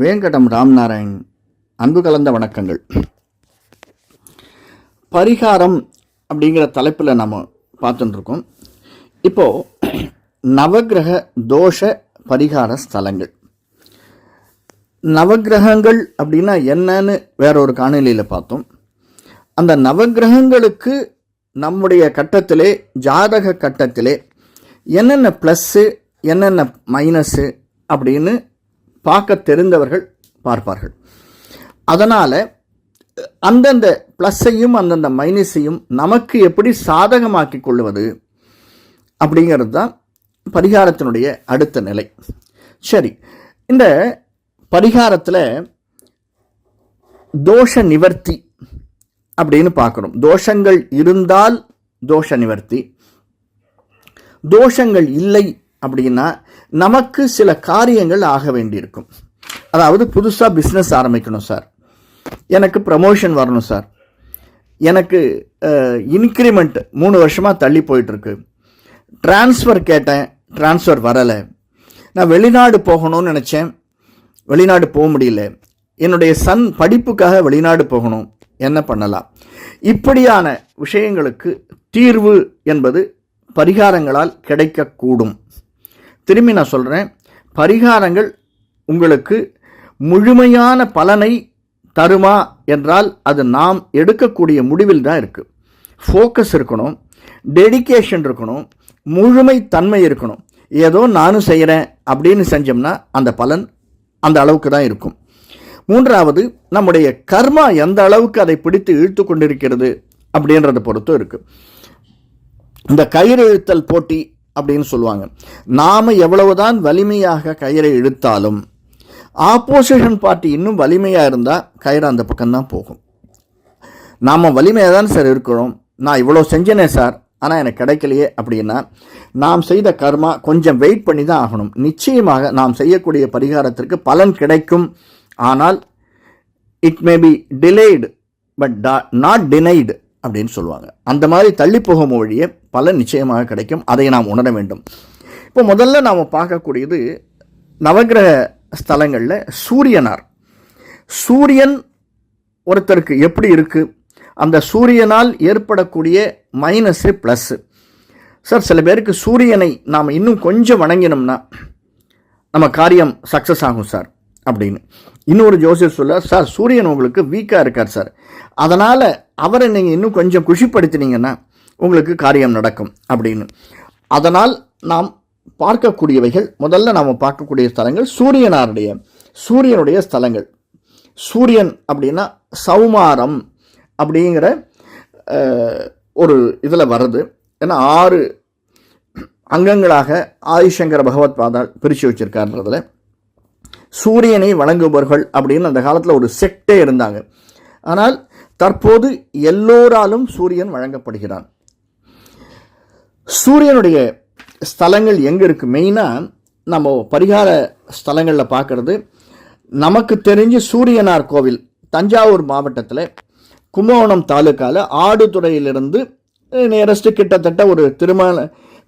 வேங்கடம் ராம்நாராயண் அன்பு கலந்த வணக்கங்கள். பரிகாரம் அப்படிங்கிற தலைப்பில் நம்ம பார்த்துட்டுருக்கோம். இப்போது நவக்கிரக தோஷ பரிகார ஸ்தலங்கள். நவக்கிரகங்கள் அப்படின்னா என்னன்னு வேற ஒரு காணொலியில் பார்த்தோம். அந்த நவக்கிரகங்களுக்கு நம்முடைய கட்டத்திலே ஜாதக கட்டத்திலே என்னென்ன ப்ளஸ்ஸு என்னென்ன மைனஸு அப்படின்னு பார்க்க தெரிந்தவர்கள் பார்ப்பார்கள். அதனால் அந்தந்த ப்ளஸ்ஸையும் அந்தந்த மைனஸையும் நமக்கு எப்படி சாதகமாக்கி கொள்வது அப்படிங்கிறது தான் பரிகாரத்தினுடைய அடுத்த நிலை. சரி இந்த பரிகாரத்தில் தோஷ நிவர்த்தி அப்படின்னு பார்க்குறோம் தோஷங்கள் இருந்தால் தோஷ நிவர்த்தி. தோஷங்கள் இல்லை அப்படின்னா நமக்கு சில காரியங்கள் ஆக வேண்டியிருக்கும். அதாவது புதுசாக பிஸ்னஸ் ஆரம்பிக்கணும் சார் எனக்கு ப்ரமோஷன் வரணும் சார் எனக்கு இன்க்ரிமெண்ட் மூணு வருஷமாக தள்ளி போயிட்டுருக்கு. ட்ரான்ஸ்ஃபர் கேட்டேன் ட்ரான்ஸ்ஃபர் வரலை. நான் வெளிநாடு போகணும்னு நினச்சேன் வெளிநாடு போக முடியல. என்னுடைய சன் படிப்புக்காக வெளிநாடு போகணும் என்ன பண்ணலாம்? இப்படியான விஷயங்களுக்கு தீர்வு என்பது பரிகாரங்களால் கிடைக்கக்கூடும். திரும்பி நான் சொல்கிறேன் பரிகாரங்கள் உங்களுக்கு முழுமையான பலனை தருமா என்றால் அது நாம் எடுக்கக்கூடிய முடிவில் தான் இருக்குது ஃபோக்கஸ் இருக்கணும். டெடிகேஷன் இருக்கணும். முழுமை தன்மை இருக்கணும். ஏதோ நானும் செய்கிறேன் அப்படின்னு செஞ்சோம்னா அந்த பலன் அந்த அளவுக்கு தான் இருக்கும். மூன்றாவது நம்முடைய கர்மா எந்த அளவுக்கு அதை பிடித்து இழுத்து கொண்டிருக்கிறது அப்படின்றத பொறுத்தும் இருக்குது இந்த கயிறு இழுத்தல் போட்டி அப்படின்னு சொல்லுவாங்க. நாம் எவ்வளவுதான் வலிமையாக கயிறை இழுத்தாலும் ஆப்போசிஷன் பார்ட்டி இன்னும் வலிமையாக இருந்தால் கயிறு அந்த பக்கம்தான் போகும். நாம் வலிமையாக தான் சார் இருக்கிறோம். நான் இவ்வளோ செஞ்சேனே சார் ஆனால் எனக்கு கிடைக்கலையே அப்படின்னா நாம் செய்த கர்மா கொஞ்சம் வெயிட் பண்ணி தான் ஆகணும். நிச்சயமாக நாம் செய்யக்கூடிய பரிகாரத்திற்கு பலன் கிடைக்கும். ஆனால் it may be delayed but not denied அப்படின்னு சொல்லுவாங்க. அந்த மாதிரி தள்ளி போகும் வழியே பலன் நிச்சயமாக கிடைக்கும். அதை நாம் உணர வேண்டும். இப்போ முதல்ல நாம் பார்க்கக்கூடியது நவகிரக ஸ்தலங்களில் சூரியனார். சூரியன் ஒருத்தருக்கு எப்படி இருக்குது அந்த சூரியனால் ஏற்படக்கூடிய மைனஸு ப்ளஸ்ஸு சார் சில பேருக்கு சூரியனை நாம் இன்னும் கொஞ்சம் வணங்கினோம்னா நம்ம காரியம் சக்ஸஸ் ஆகும் சார் அப்படின்னு. இன்னொரு ஜோசியர் சொல்ல சார் சூரியன் உங்களுக்கு வீக்காக இருக்கார் சார் அதனால் அவரை நீங்கள் இன்னும் கொஞ்சம் குஷிப்படுத்தினீங்கன்னா உங்களுக்கு காரியம் நடக்கும் அப்படின்னு. அதனால் நாம் பார்க்கக்கூடியவைகள் முதல்ல நாம் பார்க்கக்கூடிய ஸ்தலங்கள் சூரியனாருடைய சூரியனுடைய ஸ்தலங்கள். சூரியன் அப்படின்னா சௌமாரம் அப்படிங்கிற ஒரு இதில் வருது ஏன்னா ஆறு அங்கங்களாக ஆதிசங்கர பகவத் பாதால் பிரித்து வச்சிருக்காருன்றதுல. சூரியனை வழங்குபவர்கள் அப்படின்னு அந்த காலத்தில் ஒரு செக்டே இருந்தாங்க. ஆனால் தற்போது எல்லோராலும் சூரியன் வழங்கப்படுகிறான். சூரியனுடைய ஸ்தலங்கள் எங்கே இருக்குது மெயினாக நம்ம பரிகார ஸ்தலங்களில் பார்க்குறது நமக்கு தெரிஞ்சு சூரியனார் கோவில் தஞ்சாவூர் மாவட்டத்தில் கும்பகோணம் தாலுக்காவில் ஆடுதுறையிலிருந்து நேரஸ்ட்டு கிட்டத்தட்ட ஒரு திருமல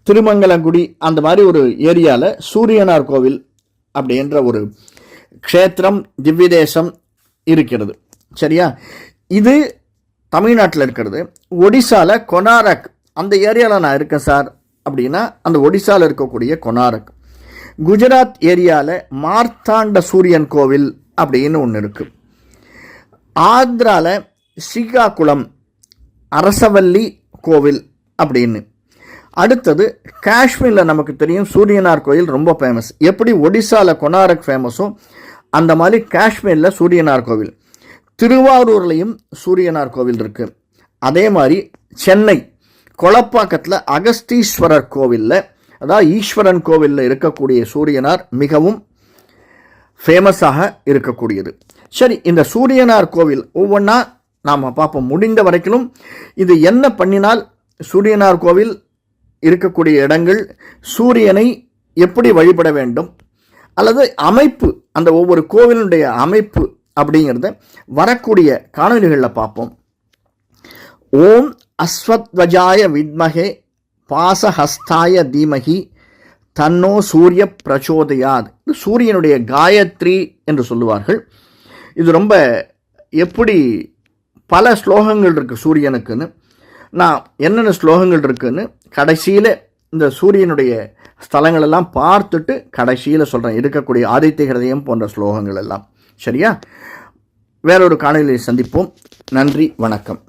திருமங்கலங்குடி அந்த மாதிரி ஒரு ஏரியாவில் சூரியனார் கோவில் அப்படின்ற ஒரு க்ஷேத்திரம் திவ்யதேசம் இருக்கிறது. சரியா? இது தமிழ்நாட்டில் இருக்கிறது. ஒடிசாவில் கொனாரக் அந்த ஏரியாவில் நான் இருக்கேன் சார். அப்படின்னா அந்த ஒடிசாவில் இருக்கக்கூடிய கொனாரக். குஜராத் ஏரியாவில் மார்த்தாண்ட சூரியன் கோவில் அப்படின்னு ஒன்று இருக்குது ஆந்திராவில் ஸ்ரீகாகுளம் அரசவல்லி கோவில் அப்படின்னு. அடுத்தது காஷ்மீரில் நமக்கு தெரியும் சூரியனார் கோயில் ரொம்ப ஃபேமஸ் எப்படி ஒடிசாவில் கொனாரக் ஃபேமஸோ அந்த மாதிரி காஷ்மீரில் சூரியனார் கோவில். திருவாரூர்லேயும் சூரியனார் கோவில் இருக்குது அதே மாதிரி சென்னை கொளப்பாக்கத்தில் அகஸ்தீஸ்வரர் கோவிலில் அதாவது ஈஸ்வரன் கோவிலில் இருக்கக்கூடிய சூரியனார் மிகவும் ஃபேமஸாக இருக்கக்கூடியது. சரி இந்த சூரியனார் கோவில் ஒவ்வொன்றா நாம் பார்ப்போம். முடிந்த வரைக்கும் இது என்ன பண்ணினால் சூரியனார் கோவில் இருக்கக்கூடிய இடங்கள் சூரியனை எப்படி வழிபட வேண்டும் அல்லது அமைப்பு அந்த ஒவ்வொரு கோவிலுடைய அமைப்பு அப்படிங்கிறத வரக்கூடிய காணொலிகளில் பார்ப்போம். ஓம் அஸ்வத்வஜாய வித்மகே பாசஹஸ்தாய தீமகி தன்னோ சூரிய பிரச்சோதயாத். இது சூரியனுடைய காயத்ரி என்று சொல்லுவார்கள். இது ரொம்ப எப்படி பல ஸ்லோகங்கள் இருக்குது சூரியனுக்குன்னு. நான் என்னென்ன ஸ்லோகங்கள் இருக்குதுன்னு கடைசியில் இந்த சூரியனுடைய ஸ்தலங்களெல்லாம் பார்த்துட்டு கடைசியில் சொல்கிறேன் இருக்கக்கூடிய ஆதித்ய ஹிரதயம் போன்ற ஸ்லோகங்கள் எல்லாம். சரியா? வேறொரு காணொலியை சந்திப்போம். நன்றி வணக்கம்.